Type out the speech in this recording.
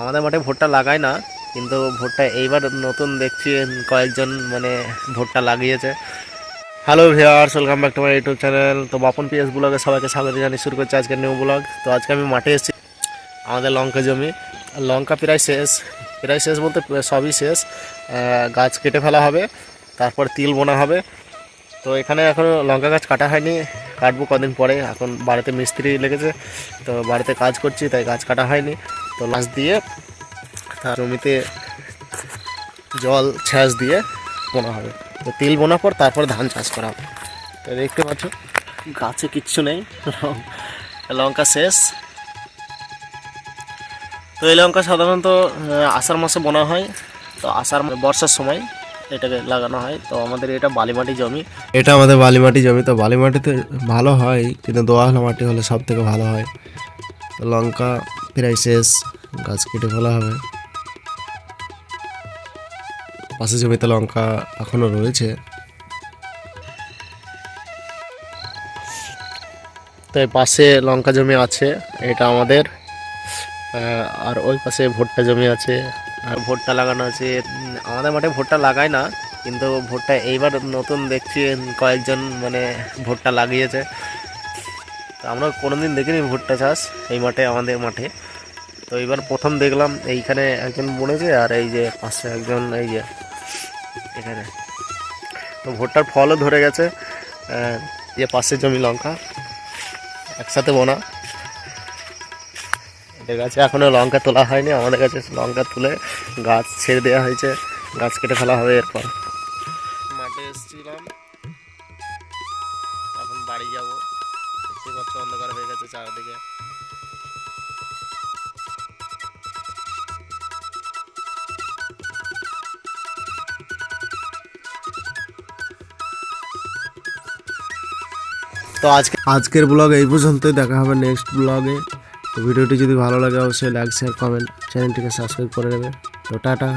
আমাদের মাঠে ভোটটা লাগায় না, কিন্তু ভোটটা এইবার নতুন দেখছি, কয়েকজন মানে ভোটটা লাগিয়েছে। Hello viewers welcome back to my YouTube channel তো বাপন পিএস ব্লগে সবাইকে স্বাগত জানিয়ে শুরু করছি আজকের নিউ ব্লগ তো আজকে আমি মাঠে এসেছি, আমাদের লঙ্কা জমি। লঙ্কা প্রায় শেষ প্রায় শেষ বলতে সবই শেষ। গাছ কেটে ফেলা হবে, তারপর তিল বোনা হবে। তো এখানে এখনও লঙ্কা গাছ কাটা হয়নি, কাটবো কদিন পরে। এখন বাড়িতে মিস্ত্রি লেগেছে, তো বাড়িতে কাজ করছি, তাই গাছ কাটা হয়নি। তো লাশ দিয়ে তার জমিতে জল, ছ্যাঁচ দিয়ে বোনা হবে। তো তিল বোনার পর তারপর ধান চাষ করা হবে। তো দেখতে পাচ্ছ, গাছে কিচ্ছু নেই। লঙ্কা শেষ। তো এই লঙ্কা সাধারণত আষাঢ় মাসে বোনা হয়। তো আষাঢ় বর্ষার সময় এটাকে লাগানো হয়। তো আমাদের এটা বালিমাটি জমি। এটা আমাদের বালিমাটি জমি। তো বালিমাটিতে ভালো হয়, কিন্তু দোয়ালা মাটি হলে সব থেকে ভালো হয়। লঙ্কা প্রায় শেষ গাছ কেটে ফেলা হবে। পাশে জমিতে লঙ্কা এখনও রয়েছে। তাই পাশে লঙ্কা জমি আছে, এটা আমাদের। আর ওই পাশে ভুট্টা জমি আছে। আর ভুট্টা লাগানো আছে। আমাদের মাঠে ভুট্টা লাগায় না, কিন্তু ভুট্টা এইবার নতুন দেখছি, কয়েকজন মানে ভুট্টা লাগিয়েছে। তো আমরা কোনোদিন দেখিনি ভুট্টা চাষ এই মাঠে, আমাদের মাঠে। তো এবার প্রথম দেখলাম এইখানে একজন বনেছে আর এই যে পাশে একজন এই যে এখানে। তো ভুট্টার ফলও ধরে গেছে যে পাশে জমি লঙ্কা, একসাথে বোনা। এদের কাছে এখনও লঙ্কা তোলা হয়নি, আমাদের কাছে লঙ্কা তুলে গাছ ছেড়ে দেওয়া হয়েছে, গাছ কেটে ফেলা হবে এরপর। মাঠে এসেছিলাম, এখন বাড়ি যাব। দেখতে পাচ্ছ, অন্ধকার হয়ে গেছে চারদিকে। তো আজকে আজকের ব্লগ এই পর্যন্তই, দেখা হবে নেক্সট ব্লগে। তো ভিডিওটি যদি ভালো লাগে, অবশ্যই লাইক শেয়ার কমেন্ট চ্যানেলটিকে সাবস্ক্রাইব করে নেবে। তো টাটা।